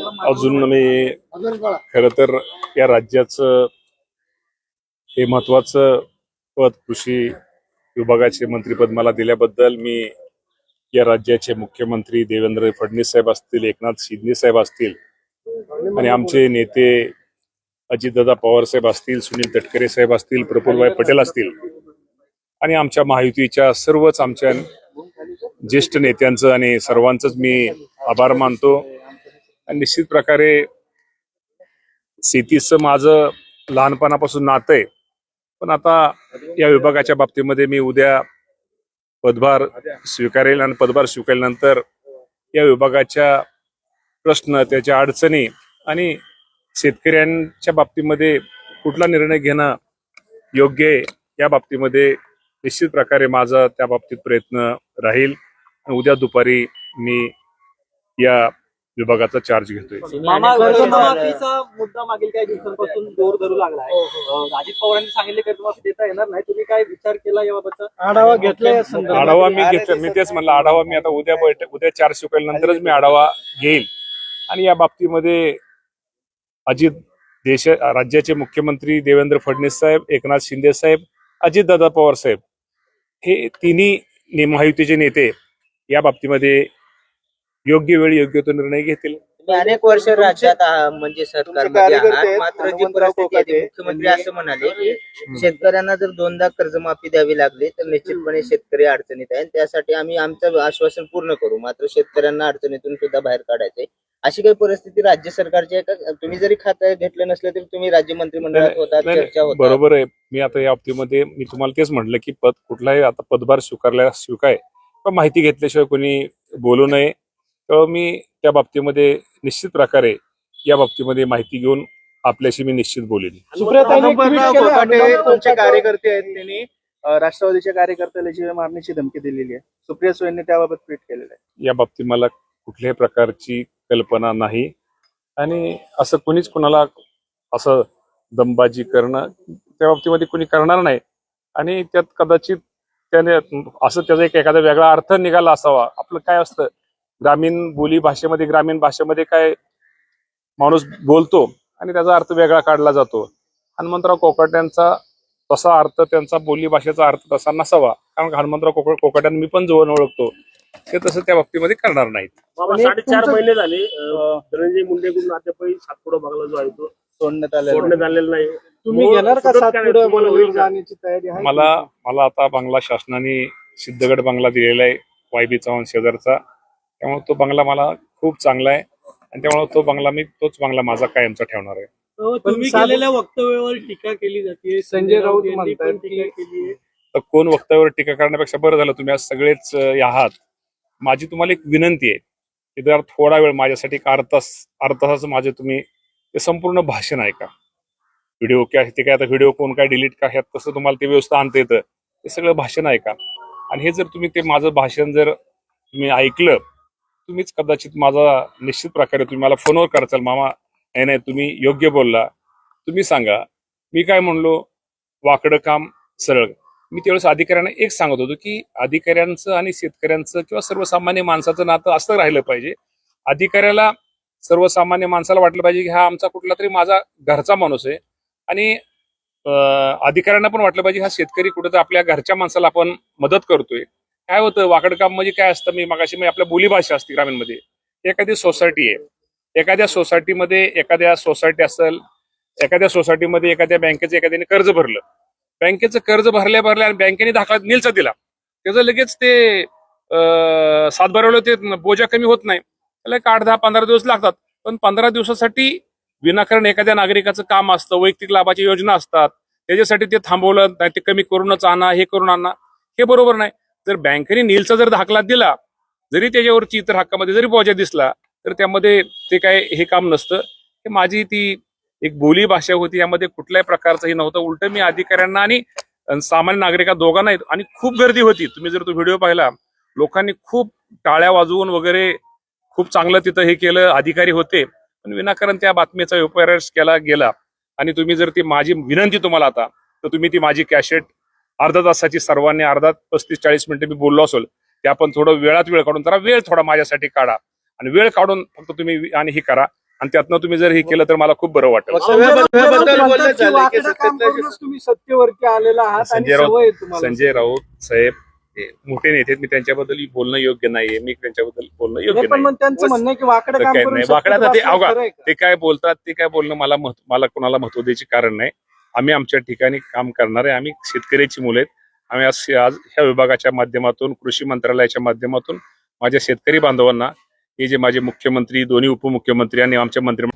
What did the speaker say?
अजून मी खर तर या राज्याचं हे महत्वाचं पद कृषी विभागाचे मंत्रीपद मला दिल्याबद्दल मी या राज्याचे मुख्यमंत्री देवेंद्र फडणवीस साहेब असतील एकनाथ शिंदे साहेब असतील आणि आमचे नेते अजितदादा पवार साहेब असतील सुनील तटकरे साहेब असतील प्रफुल्लभाई पटेल असतील आणि आमच्या महायुतीच्या सर्वच आमच्या ज्येष्ठ नेत्यांचं आणि सर्वांचंच मी आभार मानतो. आणि निश्चित प्रकारे शेतीचं माझं लहानपणापासून नातं आहे. पण आता या विभागाच्या बाबतीमध्ये मी उद्या पदभार स्वीकारेल आणि पदभार स्वीकारल्यानंतर या विभागाच्या प्रश्न त्याच्या अडचणी आणि शेतकऱ्यांच्या बाबतीमध्ये कुठला निर्णय घेणं योग्य आहे या बाबतीमध्ये निश्चित प्रकारे माझा त्या बाबतीत प्रयत्न राहील. उद्या दुपारी मी या विभागाचा चार्ज घेतोय. कर्जमाफीचा मुद्दा मागील काही दिवसांपासून जोर धरू लागला आहे अं, अजित पवारांनी सांगितले कर्जमाफी देता येणार नाही. तुम्ही काय विचार केला याबाबतचा? आढावा घेतलाय आढावा मी घेतला मी तेच म्हणलं आढावा मी आता उद्या बैठक उद्या चार नंतरच मी आढावा घेईल आणि या बाबतीमध्ये अजित देश राज्याचे मुख्यमंत्री देवेंद्र फडणवीस साहेब एकनाथ शिंदे साहेब अजितदादा पवार साहेब हे तिन्ही महायुतीचे नेते या बाबतीमध्ये योग्य वेळी योग्य तो निर्णय घेतील. अनेक वर्ष राज्यात आहात, म्हणजे सरकारमध्ये कार्यकर्ते आहात. आहेत, मात्र जी हनुमंतराव परिस्थिती आहे ती कोकाटे. मुख्यमंत्री असं म्हणाले की शेतकऱ्यांना जर दोनदा कर्जमाफी द्यावी लागली तर निश्चितपणे शेतकरी अडचणीत आहे त्यासाठी आम्ही आमचं आश्वासन पूर्ण करू. मात्र शेतकऱ्यांना अडचणीतून सुद्धा बाहेर काढायचंय. अशी काही परिस्थिती राज्य सरकारची आहे का? तुम्ही जरी खातं घेतलं नसलं तरी तुम्ही राज्य मंत्रिमंडळात होता नाही, चर्चा होता बरोबर आहे. मी आता या बाबतीमध्ये मी तुम्हाला तेच म्हटलं की पद कुठलाही आता पदभार स्वीकारल्या स्वीकाय पण माहिती घेतल्याशिवाय कोणी बोलू नये. तेव्हा मी त्या बाबतीमध्ये निश्चित प्रकारे या बाबतीमध्ये माहिती घेऊन आपल्याशी मी निश्चित बोलेन. तुमचे कार्यकर्ते आहेत त्यांनी राष्ट्रवादीच्या कार्यकर्त्याला जीव मारण्याची धमकी दिलेली आहे. सुप्रिया सुळेंनी त्याबाबत ट्विट केलेलं आहे. या बाबतीत मला कुठल्याही प्रकारची कल्पना नाही. आणि असं कोणीच कोणाला असं दमबाजी करणं त्या बाबतीमध्ये कोणी करणार नाही. आणि त्यात कदाचित त्याने असं त्याचा एक एखादा वेगळा अर्थ निघाला असावा. आपलं काय असतं? ग्रामीण बोली भाषेमध्ये ग्रामीण भाषेमध्ये काय माणूस बोलतो आणि त्याचा अर्थ वेगळा काढला जातो. हनुमंतराव कोकाट्यांचा तसा अर्थ त्यांचा बोली भाषेचा अर्थ तसा नसावा. कारण हनुमंतराव कोक कोकाट्यांना मी पण जवळ ओळखतो. ते तसं त्या बाबतीमध्ये करणार नाहीत. साडेचार महिने झाले अं, धनंजय मुंडेकडून अद्यापही सातपुडा बंगला जो आहे तो सोडण्यात आलेलं सोडण्यात आलेला नाही. तुम्ही घेणार का? जाण्याची तयारी आहे मला मला आता बंगला शासनाने सिद्धगड बंगला दिलेला आहे वाय बी चव्हाण शेजारचा. त्यामुळे तो बंगला मला खूप चांगला आहे. आणि त्यामुळे तो बंगला मी तोच बंगला माझा कायमचा ठेवणार आहे. तुम्ही केलेल्या वक्तव्यावर टीका केली जाते. संजय राऊत यांनी पण टीका की- केली आहे. तर कोण वक्तव्यावर टीका करण्यापेक्षा बरं झालं. तुम्ही आज सगळेच आहात. माझी तुम्हाला एक विनंती आहे की जर थोडा वेळ माझ्यासाठी एक अर्धा माझे तुम्ही ते संपूर्ण भाषण ऐका. व्हिडिओ काय ते काय आता व्हिडिओ कोण काय डिलीट का ह्यात कसं तुम्हाला ते व्यवस्था आणता येतं ते सगळं भाषण ऐका. आणि हे जर तुम्ही ते माझं भाषण जर तुम्ही ऐकलं तुम्हीच कदाचित माझा निश्चित प्रकारे तुम्ही मला फोनवर करचाल मामा. नाही नाही तुम्ही योग्य बोलला. तुम्ही सांगा. मी काय म्हणलो? वाकडं काम सरळ. मी त्यावेळेस अधिकाऱ्यांना एक सांगत होतो की अधिकाऱ्यांचं आणि शेतकऱ्यांचं किंवा सर्वसामान्य माणसाचं नातं असं राहिलं पाहिजे. अधिकाऱ्याला सर्वसामान्य माणसाला वाटलं पाहिजे की हा आमचा कुठला तरी माझा घरचा माणूस आहे. आणि अधिकाऱ्यांना पण वाटलं पाहिजे हा शेतकरी कुठं आपल्या घरच्या माणसाला आपण मदत करतोय. काय होतं वाकड काम म्हणजे काय असतं मी मगाशी म्हणजे आपल्या बोलीभाषा असते ग्रामीणमध्ये. एखादी सोसायटी आहे. एखाद्या सोसायटीमध्ये एखाद्या सोसायटी असेल एखाद्या सोसायटीमध्ये एखाद्या बँकेचं एखाद्याने कर्ज भरलं. बँकेचं कर्ज भरल्या भरल्या आणि बँकेने दाखला निलचा दिला. त्याचं लगेच ते अं, ते बोजा कमी होत नाही. त्याला एक आठ दहा पंधरा दिवस लागतात. पण पंधरा दिवसासाठी विनाकारण एखाद्या नागरिकाचं काम असतं वैयक्तिक लाभाची योजना असतात. त्याच्यासाठी ते थांबवलं नाही ते कमी करूनच आणा हे करून आणा. हे बरोबर नाही. जर बँकेने नीलचा जर दाखला दिला जरी त्याच्यावरची इतर हक्कामध्ये जरी बॉजा दिसला तर त्यामध्ये ते काय हे काम नसतं. हे माझी ती एक बोली भाषा होती यामध्ये कुठल्याही प्रकारचं हे नव्हतं. उलट मी अधिकाऱ्यांना आणि सामान्य नागरिका दोघांना आणि खूप गर्दी होती. तुम्ही जर तो व्हिडिओ पाहिला लोकांनी खूप टाळ्या वाजवून वगैरे खूप चांगलं तिथं हे केलं अधिकारी होते. पण विनाकारण त्या बातमीचा उपयोग केला गेला. आणि तुम्ही जर ती माझी विनंती तुम्हाला आता तर तुम्ही ती माझी कॅशेट अर्धा तासाची सर्वांनी अर्धा पस्तीस चाळीस मिनिटं मी बोललो असेल ते आपण थोडं वेळात वेळ काढून जरा वेळ थोडा माझ्यासाठी काढा. आणि वेळ काढून फक्त तुम्ही आणि हे करा. आणि त्यातनं तुम्ही जर हे केलं तर मला खूप बरं वाटेल. आणि संजय राऊत- सवय आहे तुम्हाला. संजय राऊत साहेब मोठे नेते. मी त्यांच्याबद्दल बोलणं योग्य नाहीये. मी त्यांच्याबद्दल बोलणं योग्य नाही, पण नाही मग त्यांचं म्हणणं आहे की वाकडं तर काम काय करून नाही, सत्तेत वाकडं आता ते- काय बोलतात ते काय बोलणं मला मला कोणाला महत्त्व द्यायचे कारण नाही. आम्ही आमच्या ठिकाणी काम करणार आहे. आम्ही शेतकऱ्याची मुलं आहेत. आम्ही आज आज ह्या विभागाच्या माध्यमातून कृषी मंत्रालयाच्या माध्यमातून माझ्या शेतकरी बांधवांना हे जे माझे मुख्यमंत्री दोन्ही उपमुख्यमंत्री आणि आमच्या मंत्री